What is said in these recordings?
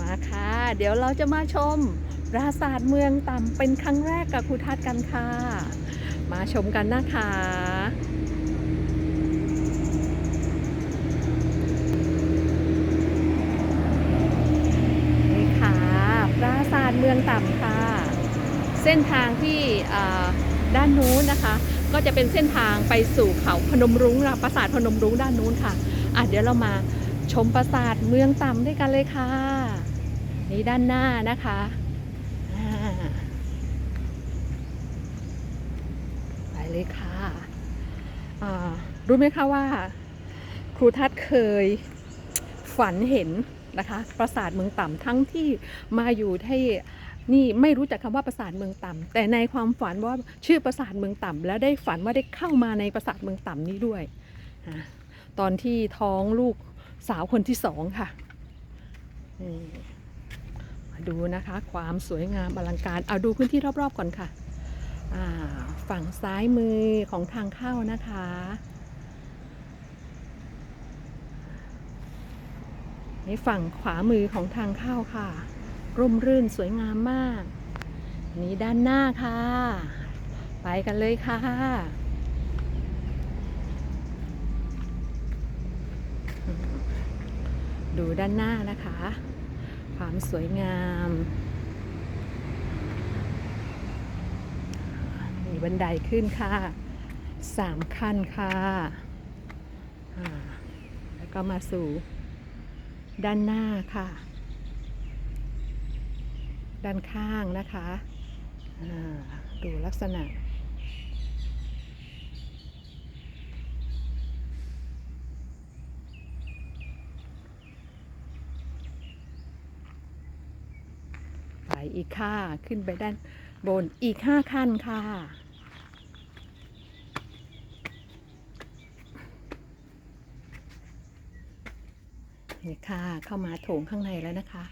มาค่ะ เดี๋ยวเราจะมาชมปราสาทเมืองต่ำเป็นครั้งแรกกับครูทัศกันค่ะ มาชมกันนะคะนี่ค่ะปราสาทเมืองต่ำค่ะ เส้นทางที่ด้านนู้นนะคะ ก็จะเป็นเส้นทางไปสู่เขาพนมรุ้งนะปราสาทพนมรุ้งด้านนู้นค่ะอะเดี๋ยวเรามาชมปราสาทเมืองต่ำด้วยกันเลยค่ะ นี่ด้านหน้านะคะอ่าไปเลยค่ะอ่ารู้ไหมคะว่า ครูทัศน์เคยฝันเห็นนะคะปราสาทเมืองต่ำทั้งที่มาอยู่ที่นี่ไม่รู้จักคำว่าปราสาทเมืองต่ำแต่ในความฝันว่าชื่อปราสาทเมืองต่ำแล้วได้ฝันว่าได้เข้ามาในปราสาทเมืองต่ำนี้ด้วยอ่าตอนที่ท้องลูกสาวคนที่สองค่ะนี่มา ดูนะคะความสวยงามอลังการ เอาดูพื้นที่รอบๆก่อนค่ะ ฝั่งซ้ายมือของทางเข้านะคะ ในฝั่งขวามือของทางเข้าค่ะ ร่มรื่นสวยงามมาก นี่ด้านหน้าค่ะ ไปกันเลยค่ะดูด้านหน้านะคะ ความสวยงามมีบันไดขึ้นค่ะสามขั้นค่ะ แล้วก็มาสู่ด้านหน้าค่ะ ด้านข้างนะคะ ดูลักษณะ อีกค่ะ ขึ้นไปด้านบนอีกห้าขั้นค่ะ นี่ค่ะ เข้ามาโถงข้างในแล้วนะคะ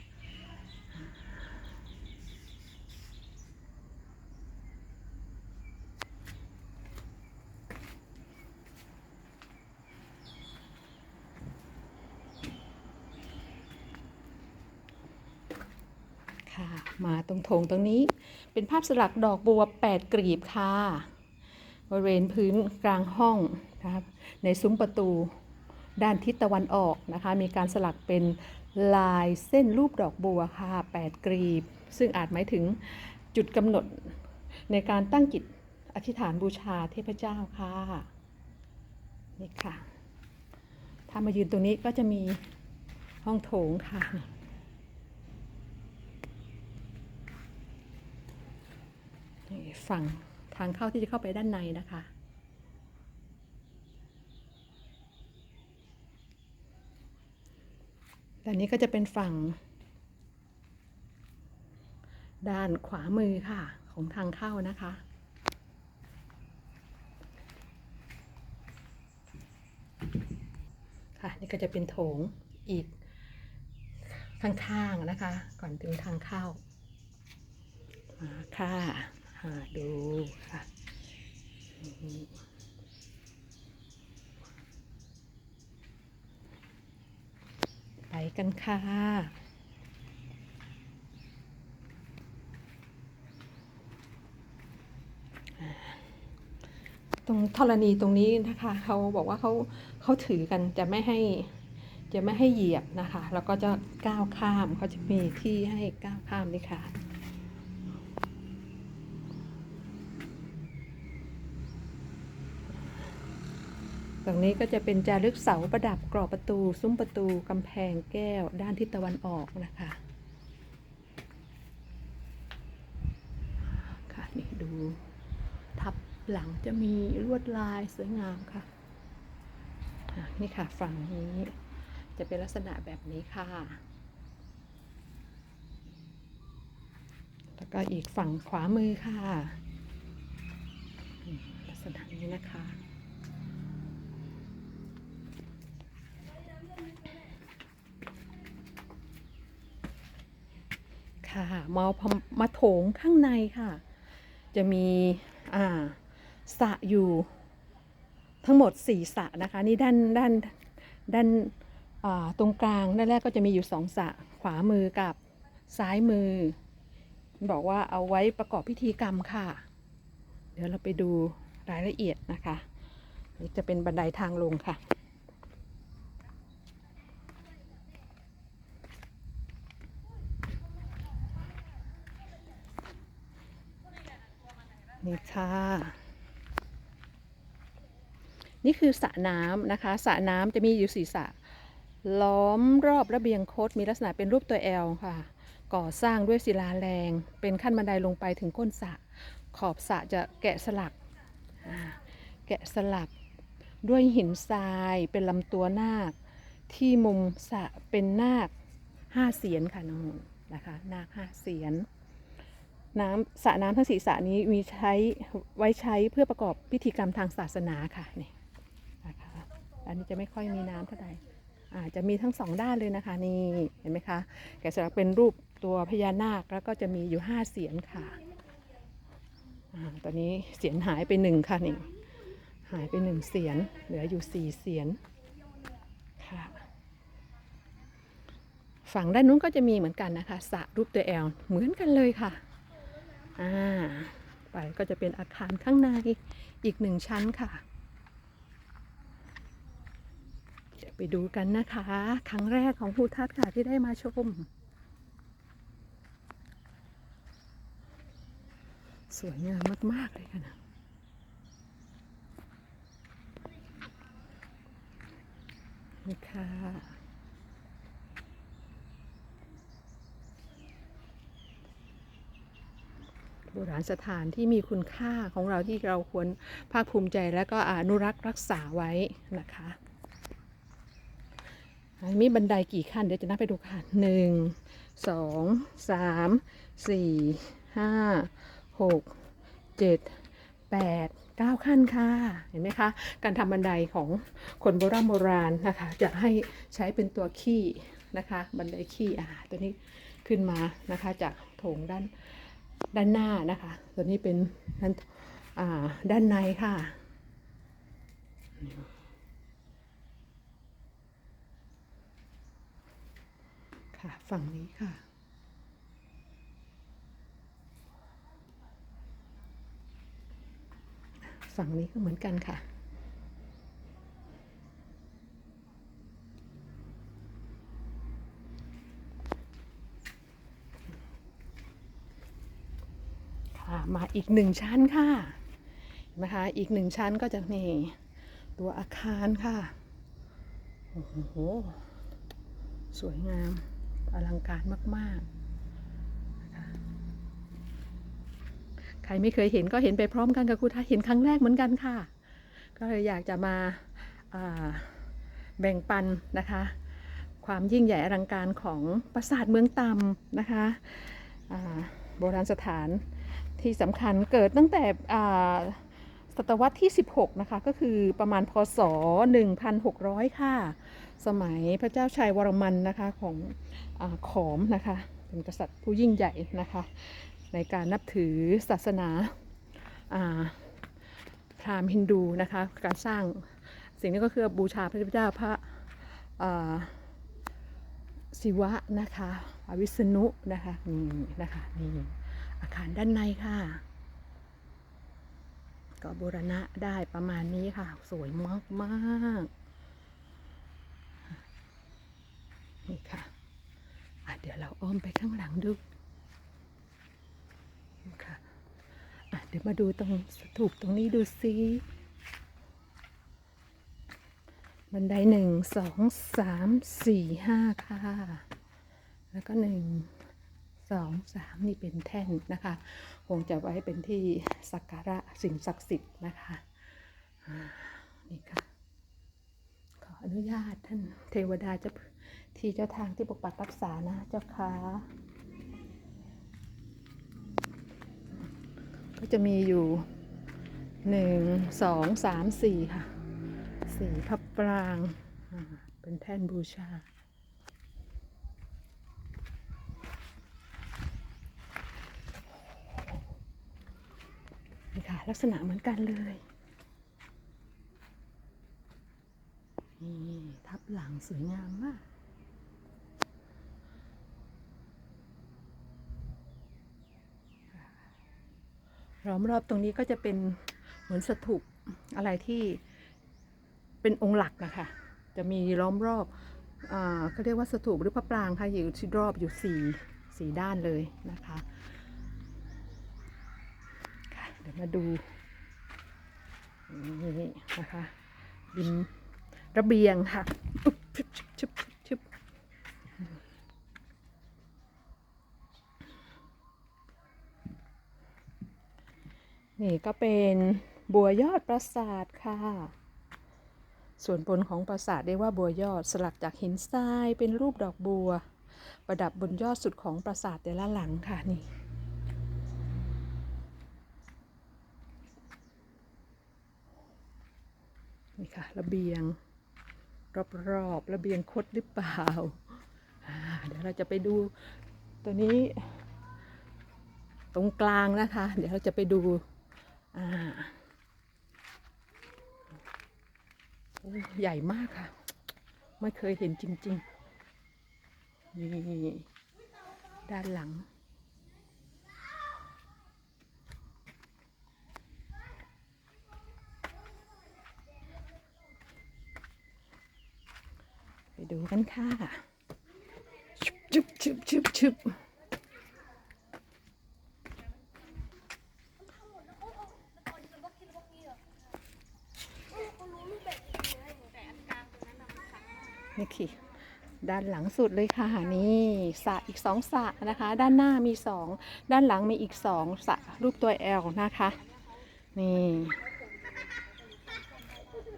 ค่ะ มาตรงโถงตรงนี้ เป็นภาพสลักดอกบัว 8 กลีบค่ะบริเวณพื้นกลางห้องนะครับในซุ้มประตูด้านทิศตะวันออกนะคะ มีการสลักเป็นลายเส้นรูปดอกบัวค่ะ 8กรีบ ซึ่งอาจหมายถึงจุดกำหนดในการตั้งจิตอธิษฐานบูชาเทพเจ้าค่ะ นี่ค่ะ ถ้ามายืนตรงนี้ก็จะมีห้องโถงค่ะ นี่ ฝั่งทางเข้าที่จะเข้าไปด้านในนะคะ ด้านนี้ก็จะเป็นฝั่ง ด้านขวามือค่ะ ของทางเข้านะคะ ค่ะนี่ก็จะเป็นโถงอีกข้างๆนะคะ ก่อนถึงทางเข้ามาค่ะ หาดูค่ะไปกันค่ะตรงธรณีตรงนี้นะคะเขาบอกว่าเขาเขาถือกันจะไม่ให้จะไม่ให้เหยียบนะคะ แล้วก็จะก้าวข้ามเขาจะมีที่ให้ก้าวข้ามนี่ค่ะ ตรงนี้ก็จะเป็นจารึกเสาประดับกรอบประตู ซุ้มประตูกำแพงแก้ว ด้านทิศตะวันออกนะคะค่ะนี่ดู ทับหลังจะมีลวดลายสวยงามค่ะนี่ค่ะฝั่งนี้จะเป็นลักษณะแบบนี้ค่ะ แล้วก็อีกฝั่งขวามือค่ะ ลักษณะนี้นะคะ ค่ะมาพมาโถงข้างในค่ะ จะมีอ่าสระอยู่ทั้งหมดสี่สระนะคะ นี่ด้านด้านด้านอ่าตรงกลางด้านแรกก็จะมีอยู่สองสระขวามือกับซ้ายมือ บอกว่าเอาไว้ประกอบพิธีกรรมค่ะ เดี๋ยวเราไปดูรายละเอียดนะคะนี่จะเป็นบันไดทางลงค่ะ นี่ค่ะนี่คือสระน้ำนะคะสระน้ำจะมีอยู่สี่สระล้อมรอบระเบียงโคดมีลักษณะเป็นรูปตัวแอลค่ะ ก่อสร้างด้วยศิลาแรง เป็นขั้นบันไดลงไปถึงก้นสระขอบสระจะแกะสลัก แกะสลักด้วยหินทรายเป็นลำตัวนาค ที่มุมสระเป็นนาคห้าเสียนค่ะน้องนะคะ นาคห้าเสียน น้ำสระน้ำทั้งสีสระนี้มีใช้ไว้ใช้เพื่อประกอบพิธีกรรมทางศาสนาค่ะนี่นะคะอันนี้จะไม่ค่อยมีน้ำเท่าไหร่อาจะมีทั้งสองด้านเลยนะคะนี่เห็นไหมคะแกะสลักเป็นรูปตัวพญานาคแล้วก็จะมีอยู่ห้าเสียนค่ะอตอนนี้เสียนหายไปหนึ่งค่ะนี่หายไปหนึ่งเสียนเหลืออยู่สี่เสียนค่ะฝั่งด้านนู้นก็จะมีเหมือนกันนะคะสระรูปตัวแอลเหมือนกันเลยค่ะ อ่าไปก็จะเป็นอาคารข้างในอีกหนึ่งชั้นค่ะ เดี๋ยวไปดูกันนะคะ ครั้งแรกของภูทัศน์ค่ะที่ได้มาชม สวยงามมาก ๆ เลยค่ะนะนี่ค่ะ บราณสถานที่มีคุณค่าของเราที่เราควรภาคภูมิใจและก็อนุรักษ์รักษาไว้นะคะอันนี้บันไดกี่ขั้นเดี๋ยวจะนับไปดูค่ะหนึ่งสองสามสี่ห้าหกเจ็ดแปดเก้าขั้นค่ะ เห็นไหมคะ การทำบันไดของคนโบราณโบราณนะคะ จะให้ใช้เป็นตัวขี้นะคะ บันไดขี้อ่าตัวนี้ขึ้นมานะคะจากโถงด้าน ด้านหน้านะคะ ตัวนี้เป็นด้านอ่าด้านในค่ะ ค่ะฝั่งนี้ค่ะฝั่งนี้ก็เหมือนกันค่ะ ค่ะ มา อีกหนึ่งชั้นค่ะเห็นไหมคะอีกหนึ่งชั้นก็จะมีตัวอาคารค่ะโอ้โหสวยงามอลังการมากๆ ใครไม่เคยเห็นก็เห็นไปพร้อมกันกับครูทัศเห็นครั้งแรกเหมือนกันค่ะ ก็เลยอยากจะมาาแบ่งปันนะคะ ความยิ่งใหญ่อลังการของปราสาทเมืองตำนะคะโบราณสถาน ที่สำคัญเกิดตั้งแต่ศตวรรษที่ 16 นะคะ ก็คือประมาณพศ 1600 ค่ะ สมัยพระเจ้าชัยวรมันนะคะของอขอมนะคะ เป็นกษัตริย์ผู้ยิ่งใหญ่นะคะ ในการนับถือศาสนาพราหมณ์ฮินดูนะคะ การสร้างสิ่งนี้ก็คือบูชาพระเจ้าพระศิวะนะคะพระวิษณุนะคะนี่นะคะนี่ อาคารด้านในค่ะ ก็บูรณะได้ประมาณนี้ค่ะ สวยมากมากนี่ค่ะะเดี๋ยวเราอ้อมไปข้างหลังดูค่ะอะเดี๋ยวมาดูตรงถูกตรงนี้ดูซิบันไดหนึ่งสองสามสี่ห้าค่ะ แล้วก็หนึ่ง สองสามนี่เป็นแท่นนะคะ คงจะไว้เป็นที่สักการะสิ่งศักดิ์สิทธิ์นะคะนี่ค่ะ ขออนุญาตท่านเทวดาเจ้าที่เจ้าทางที่ปกปักรักษานะเจ้าค่ะก็จะมีอยู่หนึ่งสองสามสี่ค่ะ สี่พระปราง เป็นแท่นบูชา ลักษณะเหมือนกันเลยนี่ทับหลังสวยงามมากล้อมรอบตรงนี้ก็จะเป็นเหมือนสถูปอะไรที่เป็นองค์หลักนะคะ จะมีล้อมรอบเขาเรียกว่าสถูปหรือพระปรางค่ะอยู่ที่รอบอยู่สี่สี่ด้านเลยนะคะ มาดูนี่นะคะริมระเบียงค่ะนี่ก็เป็นบัวยอดปราสาทค่ะ ส่วนบนของปราสาทเรียกว่าบัวยอดสลักจากหินทรายเป็นรูปดอกบัว ประดับบนยอดสุดของปราสาทแต่ละหลังค่ะนี่ นี่ค่ะ ระเบียง รอบๆระเบียงคดหรือเปล่า เดี๋ยวเราจะไปดูตัวนี้ ตรงกลางนะคะ เดี๋ยวเราจะไปดูใหญ่มากค่ะ ไม่เคยเห็นจริง ๆ นี่ ด้านหลัง ไปดูกันค่ะชุบชุบชุบชุบนี่ค่ะด้านหลังสุดเลยค่ะนี่สระอีกสองสระนะคะ ด้านหน้ามีสองด้านหลังมีอีกสองสระรูปตัว L นะคะ นี่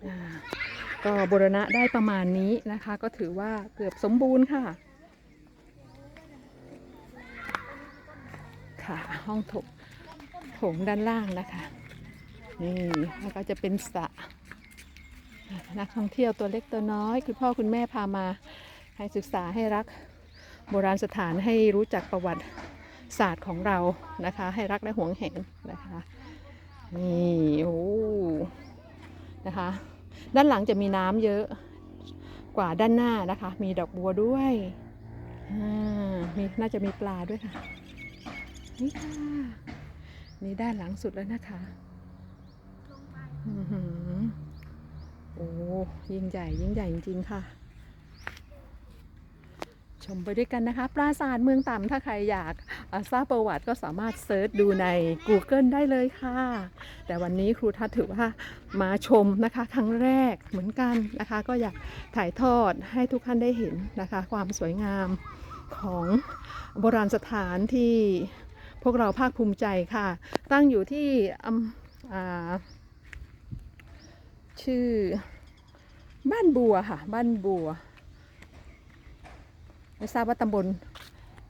อ่า ก็บูรณะได้ประมาณนี้นะคะ ก็ถือว่าเกือบสมบูรณ์ค่ะ ค่ะ ห้องถงโถงด้านล่างนะคะ นี่แล้วก็จะเป็นสระนักท่องเที่ยวตัวเล็กตัวน้อย คุณพ่อคุณแม่พามาให้ศึกษาให้รักโบราณสถานให้รู้จักประวัติศาสตร์ของเรานะคะ ให้รักและหวงแหนนะคะ นี่โอ้นะคะ ด้านหลังจะมีน้ำเยอะกว่าด้านหน้านะคะ มีดอกบัวด้วยอ่ามีน่าจะมีปลาด้วยค่ะ นี่ค่ะนี่ด้านหลังสุดแล้วนะคะอือหือโอ้ยิ่งใหญ่ยิ่งใหญ่จริงๆค่ะ ชมไปด้วยกันนะคะ ปราสาทเมืองต่ำถ้าใครอยาก ทราบประวัติก็สามารถเซิร์ชดูใน Google ได้เลยค่ะ แต่วันนี้ครูทัศถือว่ามาชมนะคะ ครั้งแรกเหมือนกันนะคะ ก็อยากถ่ายทอดให้ทุกท่านได้เห็นนะคะ ความสวยงามของโบราณสถานที่พวกเราภาคภูมิใจค่ะ ตั้งอยู่ที่อำอ่าชื่อบ้านบัวค่ะ บ้านบัวไม่ทราบว่าตำบล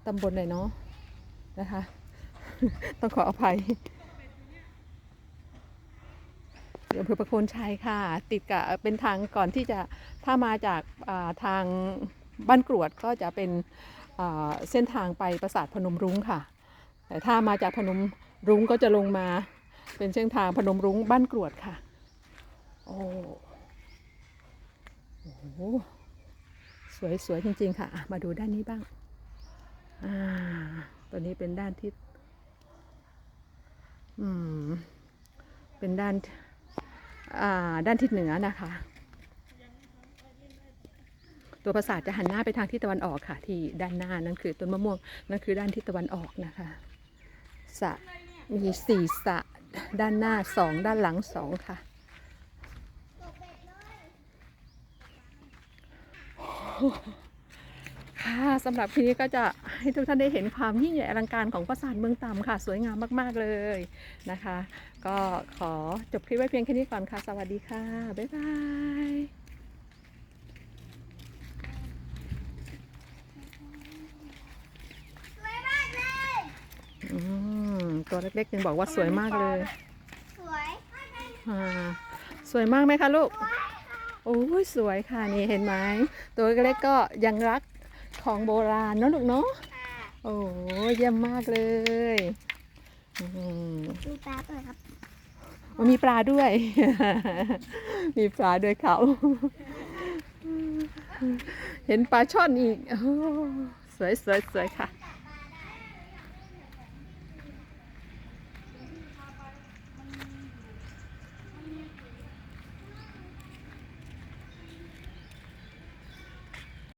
ตำบลไหนเนาะ นะคะ ต้องขออภัยอำเภอประโคนชัยค่ะ ติดกับเป็นทางก่อนที่จะถ้ามาจากาทางบ้านกรวดก็จะเป็นเส้นทางไปปราสาทพนมรุ้งค่ะ แต่ถ้ามาจากพนมรุ้งก็จะลงมาเป็นเส้นทางพนมรุ้งบ้านกรวดค่ะ โอ้โหสวยสวยจริงๆค่ะ มาดูด้านนี้บ้าง อ่า ตัวนี้เป็นด้านที่ อืม เป็นด้าน อ่า ด้านทิศเหนือนะคะ ตัวปราสาทจะหันหน้าไปทางทิศตะวันออกค่ะ ที่ด้านหน้านั่นคือต้นมะม่วงนั่นคือด้านทิศตะวันออกนะคะสะมีสี่สะด้านหน้าสองด้านหลังสองค่ะ ค่ะสำหรับคลิปนี้ก็จะให้ทุกท่านได้เห็นความยิ่งใหญ่อลังการของปราสาทเมืองต่ำค่ะ สวยงามมาก ๆ เลยนะคะ ก็ขอจบคลิปไว้เพียงแค่นี้ก่อนค่ะ สวัสดีค่ะ บ๊ายบายสวยมากเลยอืมตัวเล็กๆยังบอกว่าสวยมากเลย สวยอ่าสวยมากไหมคะลูก โอ้ยสวยค่ะนี่เห็นไหม ตัวเล็กๆก็ยังรัก ของโบราณเนอะลูกเนาะค่ะโอ้ยเยี่ยมมากเลยอืมมีปลาด้วยครับมันมีปลาด้วย มีปลาด้วยเขา เห็นปลาช่อนอีกโอ้สวยสวยสวยค่ะ